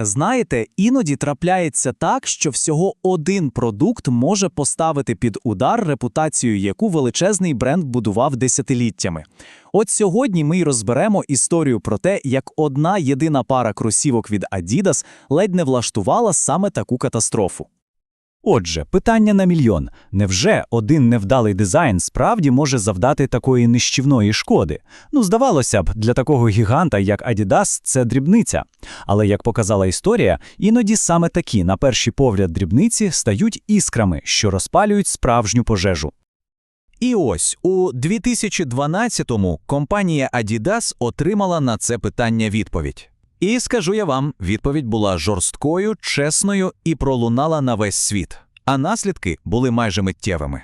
Знаєте, іноді трапляється так, що всього один продукт може поставити під удар репутацію, яку величезний бренд будував десятиліттями. От сьогодні ми й розберемо історію про те, як одна єдина пара кросівок від Adidas ледь не влаштувала саме таку катастрофу. Отже, питання на мільйон. Невже один невдалий дизайн справді може завдати такої нищівної шкоди? Ну, здавалося б, для такого гіганта, як Adidas, це дрібниця. Але, як показала історія, іноді саме такі, на перший погляд, дрібниці стають іскрами, що розпалюють справжню пожежу. І ось у 2012-му компанія Adidas отримала на це питання відповідь. І скажу я вам, відповідь була жорсткою, чесною і пролунала на весь світ. А наслідки були майже миттєвими.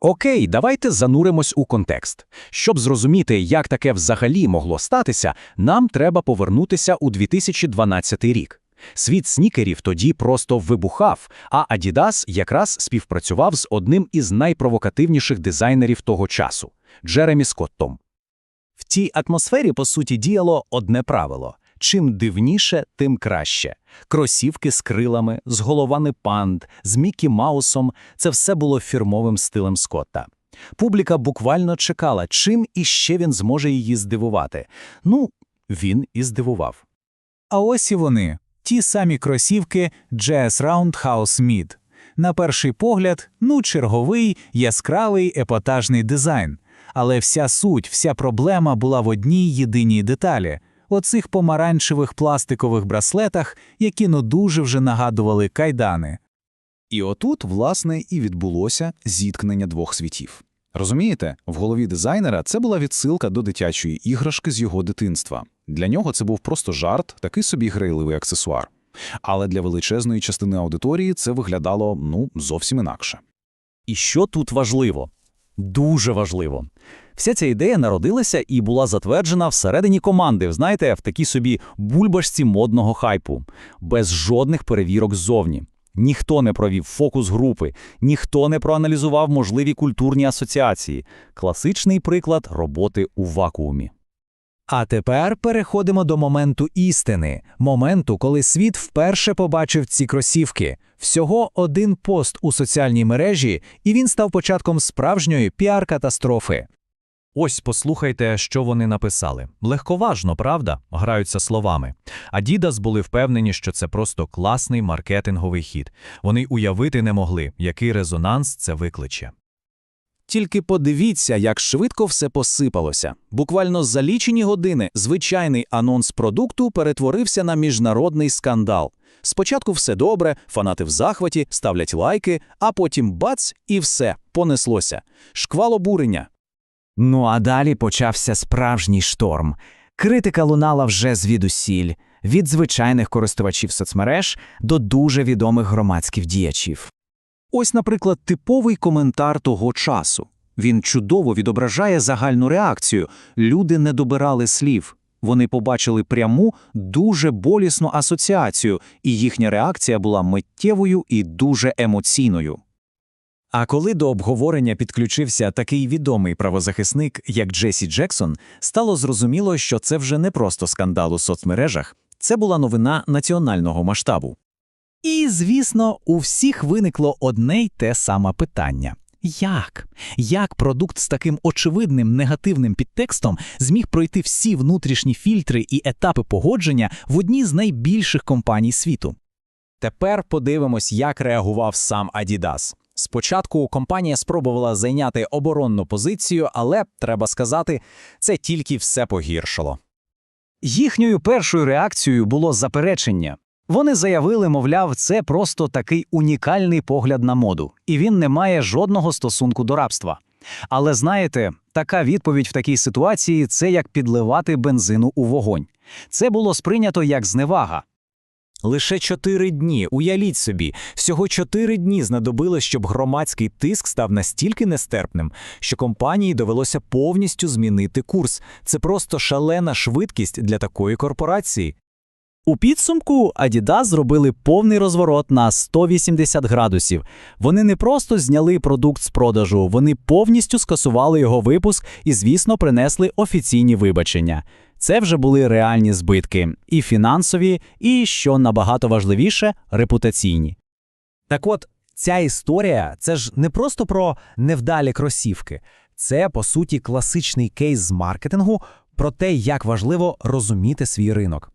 Окей, давайте зануримось у контекст. Щоб зрозуміти, як таке взагалі могло статися, нам треба повернутися у 2012 рік. Світ снікерів тоді просто вибухав, а Adidas якраз співпрацював з одним із найпровокативніших дизайнерів того часу Джеремі Скоттом. В тій атмосфері, по суті, діяло одне правило. Чим дивніше, тим краще. Кросівки з крилами, з головами панд, з Мікі Маусом – це все було фірмовим стилем Скотта. Публіка буквально чекала, чим іще він зможе її здивувати. Ну, він і здивував. А ось і вони, ті самі кросівки Jazz Roundhouse Mid. На перший погляд, ну, черговий, яскравий, епатажний дизайн. Але вся суть, вся проблема була в одній єдиній деталі – оцих помаранчевих пластикових браслетах, які ну дуже вже нагадували кайдани. І отут, власне, і відбулося зіткнення двох світів. Розумієте, в голові дизайнера це була відсилка до дитячої іграшки з його дитинства. Для нього це був просто жарт, такий собі грайливий аксесуар. Але для величезної частини аудиторії це виглядало ну зовсім інакше. І що тут важливо? Дуже важливо. Вся ця ідея народилася і була затверджена всередині команди, знаєте, в такій собі бульбашці модного хайпу, без жодних перевірок ззовні. Ніхто не провів фокус групи, ніхто не проаналізував можливі культурні асоціації. Класичний приклад роботи у вакуумі. А тепер переходимо до моменту істини, моменту, коли світ вперше побачив ці кросівки. Всього один пост у соціальній мережі, і він став початком справжньої піар-катастрофи. Ось послухайте, що вони написали. Легковажно, правда? Граються словами. Adidas були впевнені, що це просто класний маркетинговий хід. Вони уявити не могли, який резонанс це викличе. Тільки подивіться, як швидко все посипалося. Буквально за лічені години звичайний анонс продукту перетворився на міжнародний скандал. Спочатку все добре, фанати в захваті, ставлять лайки, а потім бац і все, понеслося. Шквал обурення. Ну а далі почався справжній шторм. Критика лунала вже звідусіль, від звичайних користувачів соцмереж до дуже відомих громадських діячів. Ось, наприклад, типовий коментар того часу. Він чудово відображає загальну реакцію. Люди не добирали слів. Вони побачили пряму, дуже болісну асоціацію, і їхня реакція була миттєвою і дуже емоційною. А коли до обговорення підключився такий відомий правозахисник, як Джесі Джексон, стало зрозуміло, що це вже не просто скандал у соцмережах, це була новина національного масштабу. І, звісно, у всіх виникло одне й те саме питання. Як? Як продукт з таким очевидним негативним підтекстом зміг пройти всі внутрішні фільтри і етапи погодження в одній з найбільших компаній світу? Тепер подивимось, як реагував сам Adidas. Спочатку компанія спробувала зайняти оборонну позицію, але, треба сказати, це тільки все погіршило. Їхньою першою реакцією було заперечення. Вони заявили, мовляв, це просто такий унікальний погляд на моду, і він не має жодного стосунку до рабства. Але знаєте, така відповідь в такій ситуації це як підливати бензину у вогонь. Це було сприйнято як зневага. Лише чотири дні, уявіть собі, всього чотири дні знадобилось, щоб громадський тиск став настільки нестерпним, що компанії довелося повністю змінити курс. Це просто шалена швидкість для такої корпорації. У підсумку Adidas зробили повний розворот на 180 градусів. Вони не просто зняли продукт з продажу, вони повністю скасували його випуск і, звісно, принесли офіційні вибачення. Це вже були реальні збитки – і фінансові, і, що набагато важливіше, репутаційні. Так от, ця історія – це ж не просто про невдалі кросівки. Це, по суті, класичний кейс з маркетингу про те, як важливо розуміти свій ринок.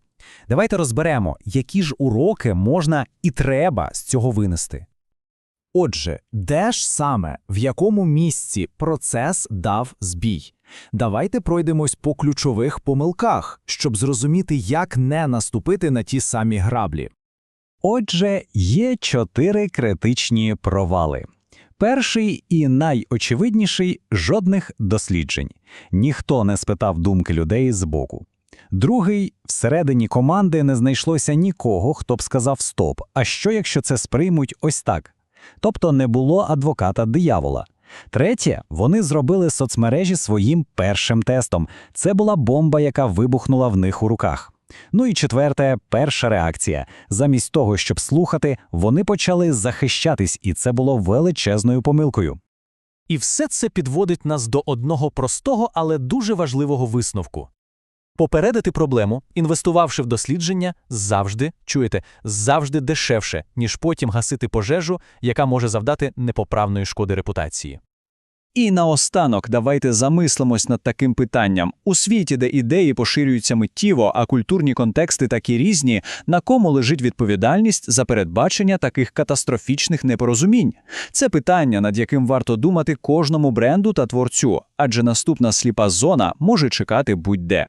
Давайте розберемо, які ж уроки можна і треба з цього винести. Отже, де ж саме, в якому місці процес дав збій? Давайте пройдемось по ключових помилках, щоб зрозуміти, як не наступити на ті самі граблі. Отже, є чотири критичні провали. Перший і найочевидніший – жодних досліджень. Ніхто не спитав думки людей збоку. Другий – всередині команди не знайшлося нікого, хто б сказав «стоп», а що якщо це сприймуть ось так? Тобто не було адвоката диявола. Третє, вони зробили соцмережі своїм першим тестом. Це була бомба, яка вибухнула в них у руках. Ну і четверте, перша реакція. Замість того, щоб слухати, вони почали захищатись, і це було величезною помилкою. І все це підводить нас до одного простого, але дуже важливого висновку. Попередити проблему, інвестувавши в дослідження, завжди, чуєте, завжди дешевше, ніж потім гасити пожежу, яка може завдати непоправної шкоди репутації. І наостанок давайте замислимось над таким питанням. У світі, де ідеї поширюються миттєво, а культурні контексти такі різні, на кому лежить відповідальність за передбачення таких катастрофічних непорозумінь? Це питання, над яким варто думати кожному бренду та творцю, адже наступна сліпа зона може чекати будь-де.